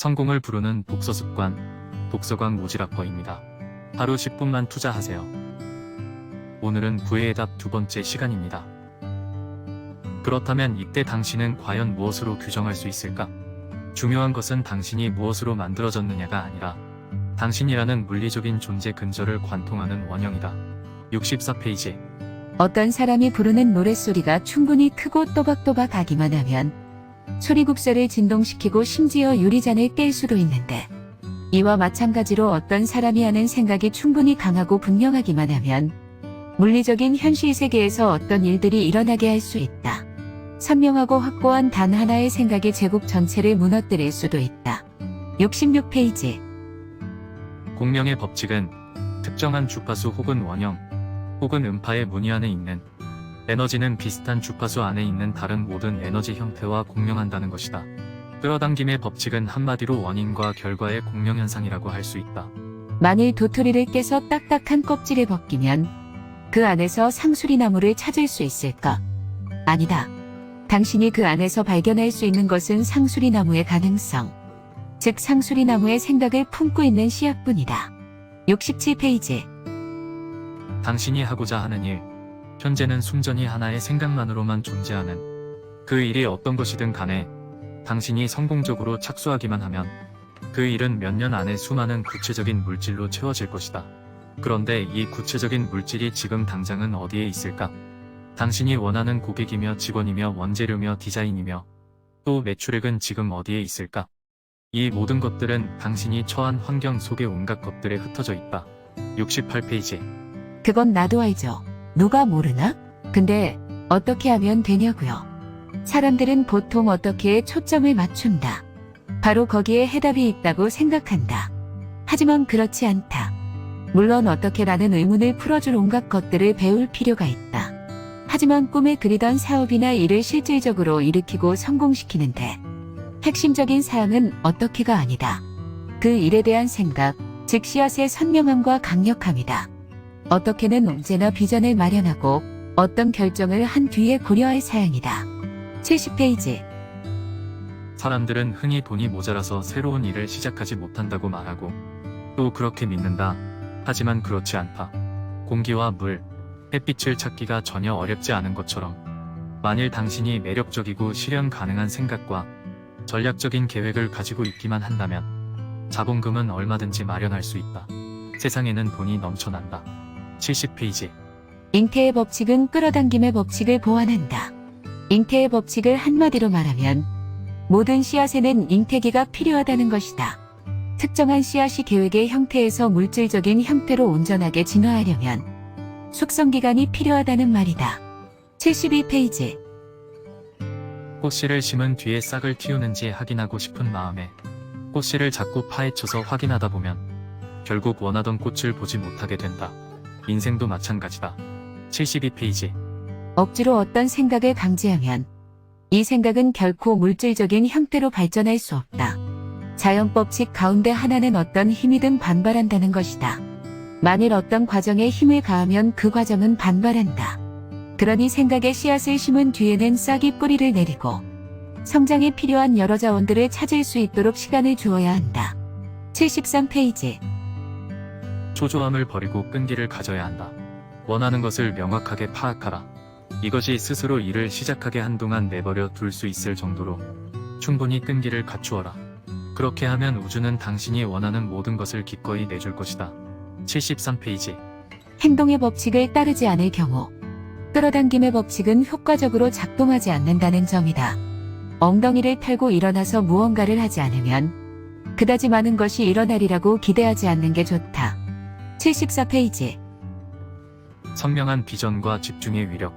성공을 부르는 독서 습관, 독서광 모지라퍼입니다. 하루 10분만 투자하세요. 오늘은 구애의 답 두 번째 시간입니다. 그렇다면 이때 당신은 과연 무엇으로 규정할 수 있을까? 중요한 것은 당신이 무엇으로 만들어졌느냐가 아니라 당신이라는 물리적인 존재 근저를 관통하는 원형이다. 64페이지. 어떤 사람이 부르는 노랫소리가 충분히 크고 또박또박 하기만 하면 소리국서를 진동시키고 심지어 유리잔을 깰 수도 있는데 이와 마찬가지로 어떤 사람이 하는 생각이 충분히 강하고 분명하기만 하면 물리적인 현실 세계에서 어떤 일들이 일어나게 할 수 있다. 선명하고 확고한 단 하나의 생각이 제국 전체를 무너뜨릴 수도 있다. 66페이지 공명의 법칙은 특정한 주파수 혹은 원형 혹은 음파의 무늬 안에 있는 에너지는 비슷한 주파수 안에 있는 다른 모든 에너지 형태와 공명한다는 것이다. 끌어당김의 법칙은 한마디로 원인과 결과의 공명현상이라고 할 수 있다. 만일 도토리를 깨서 딱딱한 껍질을 벗기면 그 안에서 상수리 나무를 찾을 수 있을까? 아니다. 당신이 그 안에서 발견할 수 있는 것은 상수리 나무의 가능성. 즉 상수리 나무의 생각을 품고 있는 씨앗뿐이다. 67페이지. 당신이 하고자 하는 일, 현재는 순전히 하나의 생각만으로만 존재하는 그 일이 어떤 것이든 간에 당신이 성공적으로 착수하기만 하면 그 일은 몇 년 안에 수많은 구체적인 물질로 채워질 것이다. 그런데 이 구체적인 물질이 지금 당장은 어디에 있을까? 당신이 원하는 고객이며 직원이며 원재료며 디자인이며 또 매출액은 지금 어디에 있을까? 이 모든 것들은 당신이 처한 환경 속의 온갖 것들에 흩어져 있다. 68페이지. 그건 나도 알죠. 누가 모르나? 근데 어떻게 하면 되냐고요. 사람들은 보통 어떻게 초점을 맞춘다. 바로 거기에 해답이 있다고 생각한다. 하지만 그렇지 않다. 물론 어떻게라는 의문을 풀어줄 온갖 것들을 배울 필요가 있다. 하지만 꿈에 그리던 사업이나 일을 실질적으로 일으키고 성공시키는데 핵심적인 사항은 어떻게가 아니다. 그 일에 대한 생각, 즉 씨앗의 선명함과 강력함이다. 어떻게는 언제나 비전을 마련하고 어떤 결정을 한 뒤에 고려할 사양이다. 70페이지. 사람들은 흔히 돈이 모자라서 새로운 일을 시작하지 못한다고 말하고 또 그렇게 믿는다. 하지만 그렇지 않다. 공기와 물, 햇빛을 찾기가 전혀 어렵지 않은 것처럼 만일 당신이 매력적이고 실현 가능한 생각과 전략적인 계획을 가지고 있기만 한다면 자본금은 얼마든지 마련할 수 있다. 세상에는 돈이 넘쳐난다. 70페이지. 잉태의 법칙은 끌어당김의 법칙을 보완한다. 잉태의 법칙을 한마디로 말하면 모든 씨앗에는 잉태기가 필요하다는 것이다. 특정한 씨앗이 계획의 형태에서 물질적인 형태로 온전하게 진화하려면 숙성기간이 필요하다는 말이다. 72페이지. 꽃씨를 심은 뒤에 싹을 틔우는지 확인하고 싶은 마음에 꽃씨를 자꾸 파헤쳐서 확인하다 보면 결국 원하던 꽃을 보지 못하게 된다. 인생도 마찬가지다. 72페이지. 억지로 어떤 생각을 강제하면 이 생각은 결코 물질적인 형태로 발전할 수 없다. 자연법칙 가운데 하나는 어떤 힘이든 반발한다는 것이다. 만일 어떤 과정에 힘을 가하면 그 과정은 반발한다. 그러니 생각의 씨앗을 심은 뒤에는 싹이 뿌리를 내리고 성장에 필요한 여러 자원들을 찾을 수 있도록 시간을 주어야 한다. 73페이지. 초조함을 버리고 끈기를 가져야 한다. 원하는 것을 명확하게 파악하라. 이것이 스스로 일을 시작하게 한동안 내버려 둘 수 있을 정도로 충분히 끈기를 갖추어라. 그렇게 하면 우주는 당신이 원하는 모든 것을 기꺼이 내줄 것이다. 73페이지. 행동의 법칙을 따르지 않을 경우 끌어당김의 법칙은 효과적으로 작동하지 않는다는 점이다. 엉덩이를 털고 일어나서 무언가를 하지 않으면 그다지 많은 것이 일어나리라고 기대하지 않는 게 좋다. 74페이지. 선명한 비전과 집중의 위력.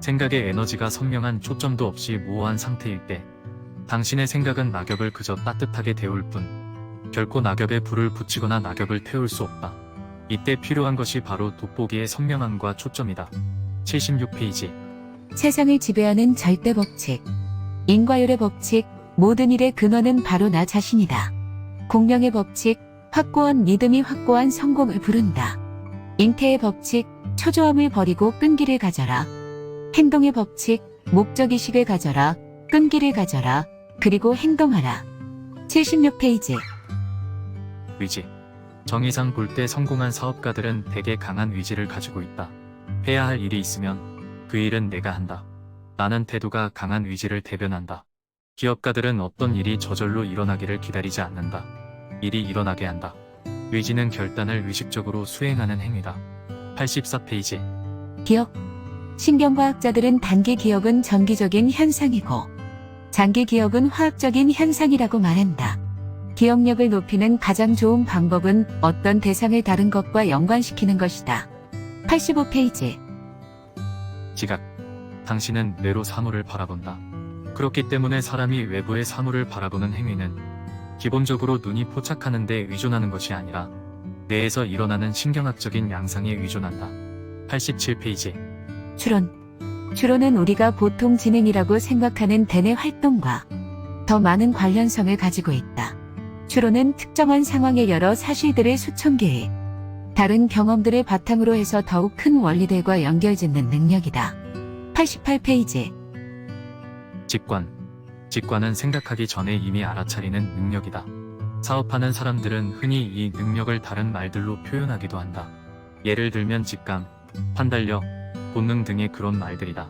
생각의 에너지가 선명한 초점도 없이 모호한 상태일 때 당신의 생각은 낙엽을 그저 따뜻하게 데울 뿐 결코 낙엽에 불을 붙이거나 낙엽을 태울 수 없다. 이때 필요한 것이 바로 돋보기의 선명함과 초점이다. 76페이지. 세상을 지배하는 절대 법칙. 인과율의 법칙. 모든 일의 근원은 바로 나 자신이다. 공명의 법칙. 확고한 믿음이 확고한 성공을 부른다. 잉태의 법칙. 초조함을 버리고 끈기를 가져라. 행동의 법칙. 목적의식을 가져라. 끈기를 가져라. 그리고 행동하라. 76페이지. 의지. 정의상 볼 때 성공한 사업가들은 대개 강한 의지를 가지고 있다. 해야 할 일이 있으면 그 일은 내가 한다. 나는 태도가 강한 의지를 대변한다. 기업가들은 어떤 일이 저절로 일어나기를 기다리지 않는다. 일이 일어나게 한다. 의지는 결단을 의식적으로 수행하는 행위다. 84페이지. 기억. 신경과학자들은 단기 기억은 정기적인 현상이고 장기 기억은 화학적인 현상이라고 말한다. 기억력을 높이는 가장 좋은 방법은 어떤 대상을 다른 것과 연관시키는 것이다. 85페이지. 지각. 당신은 뇌로 사물을 바라본다. 그렇기 때문에 사람이 외부의 사물을 바라보는 행위는 기본적으로 눈이 포착하는 데 의존하는 것이 아니라 뇌에서 일어나는 신경학적인 양상에 의존한다. 87페이지. 추론. 추론은 우리가 보통 지능이라고 생각하는 대뇌 활동과 더 많은 관련성을 가지고 있다. 추론은 특정한 상황의 여러 사실들을 수천 개의 다른 경험들을 바탕으로 해서 더욱 큰 원리들과 연결짓는 능력이다. 88페이지. 직관. 직관은 생각하기 전에 이미 알아차리는 능력이다. 사업하는 사람들은 흔히 이 능력을 다른 말들로 표현하기도 한다. 예를 들면 직감, 판단력, 본능 등의 그런 말들이다.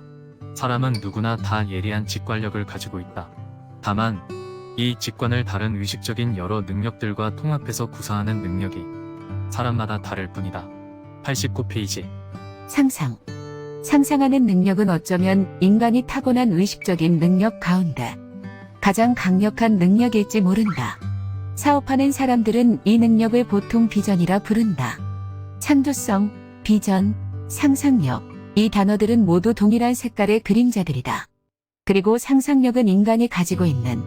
사람은 누구나 다 예리한 직관력을 가지고 있다. 다만, 이 직관을 다른 의식적인 여러 능력들과 통합해서 구사하는 능력이 사람마다 다를 뿐이다. 89페이지. 상상. 상상하는 능력은 어쩌면 인간이 타고난 의식적인 능력 가운데 가장 강력한 능력일지 모른다. 사업하는 사람들은 이 능력을 보통 비전이라 부른다. 창조성, 비전, 상상력, 이 단어들은 모두 동일한 색깔의 그림자들이다. 그리고 상상력은 인간이 가지고 있는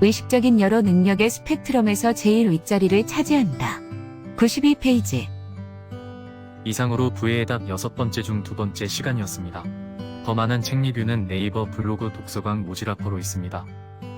의식적인 여러 능력의 스펙트럼에서 제일 윗자리를 차지한다. 92페이지. 이상으로 부의 해답 여섯 번째 중 두 번째 시간이었습니다. 더 많은 책 리뷰는 네이버 블로그 독서광 모지라퍼로 있습니다.